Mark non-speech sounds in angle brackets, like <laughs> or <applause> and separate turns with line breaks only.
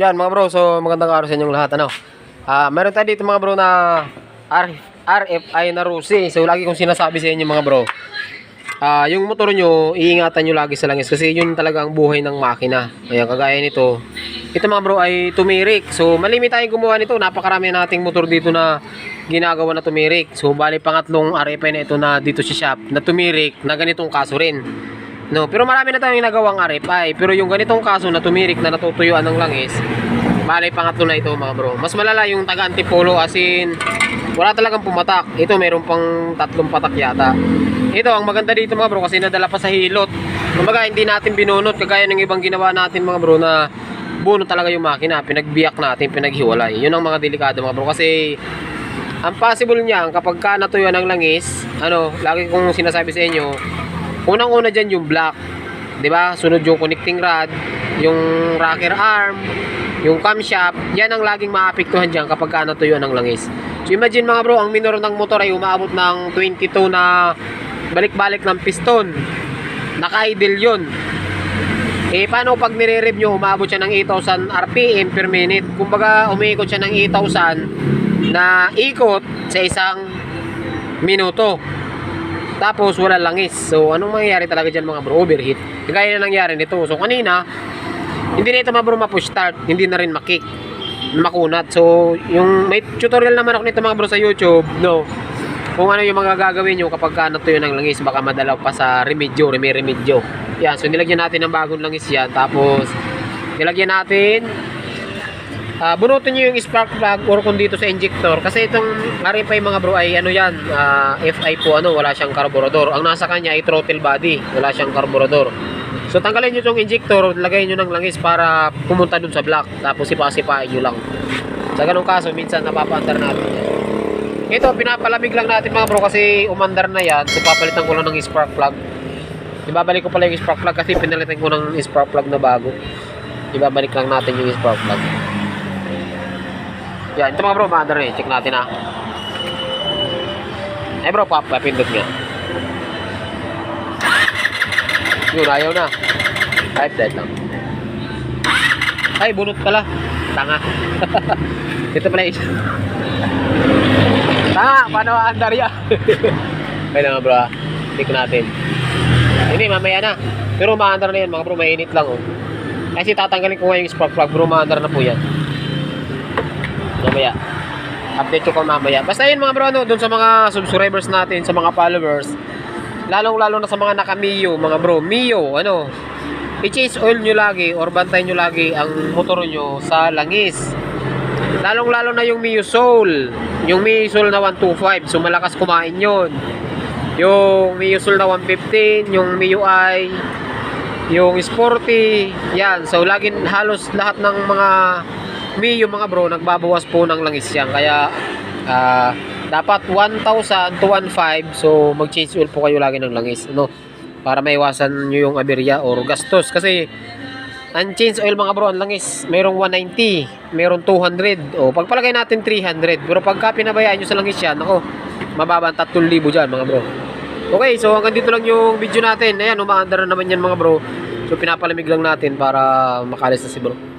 Yan mga bro, so magandang araw sa inyong lahat. Ano? Ah, meron tayo dito mga bro na R RFI na Rusi. So lagi kong sinasabi sa inyo mga bro. Ah, yung motor nyo, iingatan nyo lagi sa langis kasi yun talaga ang buhay ng makina. Ayan, kagaya nito. Ito mga bro ay tumirik. So malimit tayong gumawa nito. Napakarami nating motor dito na ginagawa na tumirik. So bali pangatlong RFI na ito na dito sa shop na tumirik na ganitong kaso rin. No, pero marami na tayong nagawang RFI. Pero yung ganitong kaso na tumirik na natutuyuan ng langis, bali pangatlo na ito mga bro. Mas malala yung taga antipolo as in wala talagang pumatak. Ito mayroon pang tatlong patak yata. Ito ang maganda dito mga bro kasi nadala pa sa hilot. Kumbaga hindi natin binunot kagaya ng ibang ginawa natin mga bro na bunot talaga yung makina, pinagbiyak natin, pinaghiwalay. Yun ang mga delikado mga bro kasi ang possible niyan kapag ka natuyuan ng langis, ano, lagi kong sinasabi sa inyo, unang-una diyan yung block. 'Di ba? Sunod yung connecting rod, yung rocker arm, yung camshaft, yan ang laging maapektuhan diyan kapag ka natuyuan ng langis. So imagine mga bro, ang minor ng motor ay umaabot ng 22 na balik-balik ng piston. Naka-idle yun. Eh, paano pag nire-rev nyo, umabot siya ng 8,000 RPM per minute? Kumbaga, umiikot siya ng 8,000 na ikot sa isang minuto. Tapos, wala langis. So, anong mangyayari talaga dyan mga bro? Overheat. Kagaya na nangyari nito. So, kanina, hindi na ito mga bro ma-push start. Hindi na rin makick. Makunat. So, yung may tutorial naman ako nito mga bro sa YouTube. No kung ano yung mga gagawin nyo kapag ka natuyo ng langis baka madalaw pa sa remedyo, remi remedyo yan, so nilagyan natin ng bagong langis yan tapos nilagyan natin uh, bunutin nyo yung spark plug or kung dito sa injector kasi itong RFI mga bro ay ano yan ah, FI po ano, wala siyang carburetor ang nasa kanya ay throttle body wala siyang carburetor so tanggalin nyo itong injector lagay nyo ng langis para pumunta dun sa block tapos sipa-sipain nyo lang sa ganong kaso minsan napapaandar natin ito, pinapalamig lang natin mga bro kasi umandar na yan. So, papalitan ko lang ng spark plug. Ibabalik ko pala yung spark plug kasi pinalitan ko ng spark plug na bago. Ibabalik lang natin yung spark plug. Yan, ito mga bro, na eh. Check natin ha. Eh bro, pap, papindot nga. Yun, ayaw na. Type dead lang. Ay, bunot pala. Tanga. <laughs> ito pala isa. Tanga, paano andar yan? <laughs> Kaya nga bro, ah. check natin. Hindi, mamaya na. Pero maandar na yan mga bro, mainit lang oh. Kasi tatanggalin ko nga yung spark plug, bro, maandar na po yan. Mamaya. Update ko mamaya. Basta yun mga bro, ano, dun sa mga subscribers natin, sa mga followers, lalong-lalo na sa mga naka-Mio, mga bro, Mio, ano, i-chase oil nyo lagi or bantayan nyo lagi ang motor nyo sa langis. Lalong-lalo na yung Mio Soul. Yung Mio Soul na 125. So, malakas kumain yon Yung Mio Soul na 115. Yung Mio I. Yung Sporty. Yan. So, lagi halos lahat ng mga Mio mga bro, nagbabawas po ng langis yan. Kaya, ah, dapat 1,000 to 1,500. So, mag-change oil po kayo lagi ng langis. Ano? Para maiwasan nyo yung aberya or gastos. Kasi, ang change oil mga bro, ang langis, mayroong 190, mayroong 200. O, pagpalagay natin 300. Pero pagka pinabayaan nyo sa langis yan, ako, mababa ang 3,000 dyan mga bro. Okay, so hanggang dito lang yung video natin. Ayan, umaandar na naman yan mga bro. So pinapalamig lang natin para makalis na si bro.